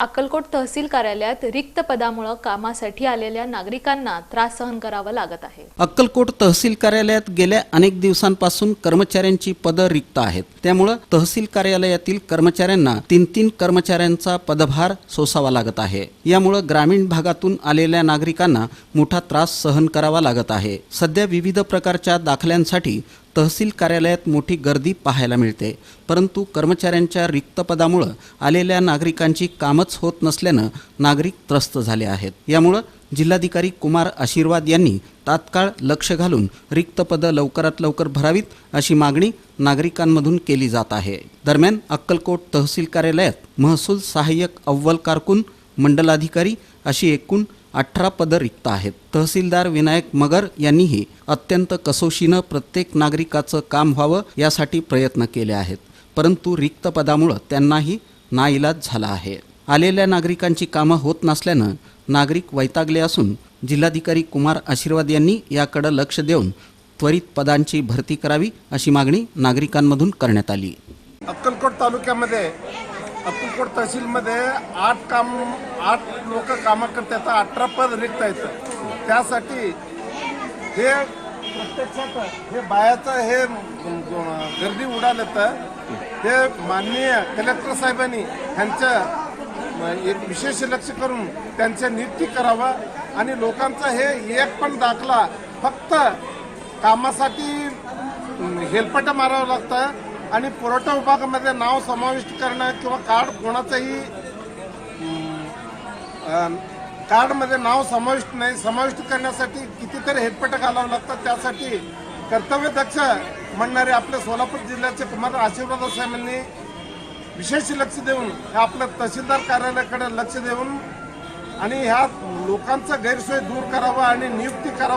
अक्कलकोट तहसील कार्यालयात रिक्त पदामुळे कामासाठी आलेल्या नागरिकांना त्रास सहन करावा लागत आहे. अक्कलकोट तहसील कार्यालयात गेल्या अनेक दिवसांपासून कर्मचाऱ्यांची पदं रिक्त आहेत. त्यामुळं तहसील कार्यालयातील कर्मचाऱ्यांना तीन तीन कर्मचाऱ्यांचा पदभार सोसावा लागत आहे. यामुळं ग्रामीण भागातून आलेल्या नागरिकांना मोठा त्रास सहन करावा लागत आहे. सध्या विविध प्रकारच्या दाखल्यांसाठी तहसील कार्यालयात मोठी गर्दी पाहायला मिळते. परंतु कर्मचाऱ्यांच्या रिक्त पदामुळं आलेल्या नागरिकांची कामच होत नसल्यानं नागरिक त्रस्त झाले आहेत. यामुळं जिल्हाधिकारी कुमार आशीर्वाद यांनी तात्काळ लक्ष घालून रिक्त पदं लवकरात लवकर भरावीत अशी मागणी नागरिकांमधून केली जात आहे. दरम्यान अक्कलकोट तहसील कार्यालयात महसूल सहाय्यक अव्वल कारकून मंडलाधिकारी अशी एकूण अठरा पदं रिक्त आहेत. तहसीलदार विनायक मगर यांनीही अत्यंत कसोशीनं प्रत्येक नागरिकाचं काम व्हावं यासाठी प्रयत्न केले आहेत. परंतु रिक्त पदामुळं त्यांनाही नाईलाज झाला आहे. आलेल्या नागरिकांची कामं होत नसल्यानं नागरिक वैतागले असून जिल्हाधिकारी कुमार आशीर्वाद यांनी याकडं लक्ष देऊन त्वरित पदांची भरती करावी अशी मागणी नागरिकांमधून करण्यात आली. अक्कलकोट तालुक्यामध्ये अक्कलकोट तहसीलमध्ये आठ काम आठ लोक कामं करतात अठरा पद रिक्त आहेत त्यासाठी हे प्रत्यक्षात हे बायाचं हे गर्दी उडालं तर हे माननीय कलेक्टर साहेबांनी ह्यांचं एक विशेष लक्ष करून त्यांचं नियुक्ती करावं आणि लोकांचा हे एक पण दाखला. फक्त कामासाठी हेलपट मारावं लागतं. आणि पुरवठा विभागामध्ये नाव समाविष्ट करणं किंवा कार्ड कोणाचंही कार्डमध्ये नाव समाविष्ट नाही समाविष्ट करण्यासाठी कितीतरी हेटपट घालावं लागतं त्यासाठी कर्तव्य दक्ष म्हणणारे आपल्या सोलापूर जिल्ह्याचे कुमार आशीर्वाद साहेबांनी विशेष लक्ष देऊन हे आपलं तहसीलदार कार्यालयाकडे लक्ष देऊन आणि ह्या लोकांचा गैरसोय दूर करावा आणि नियुक्ती करावा.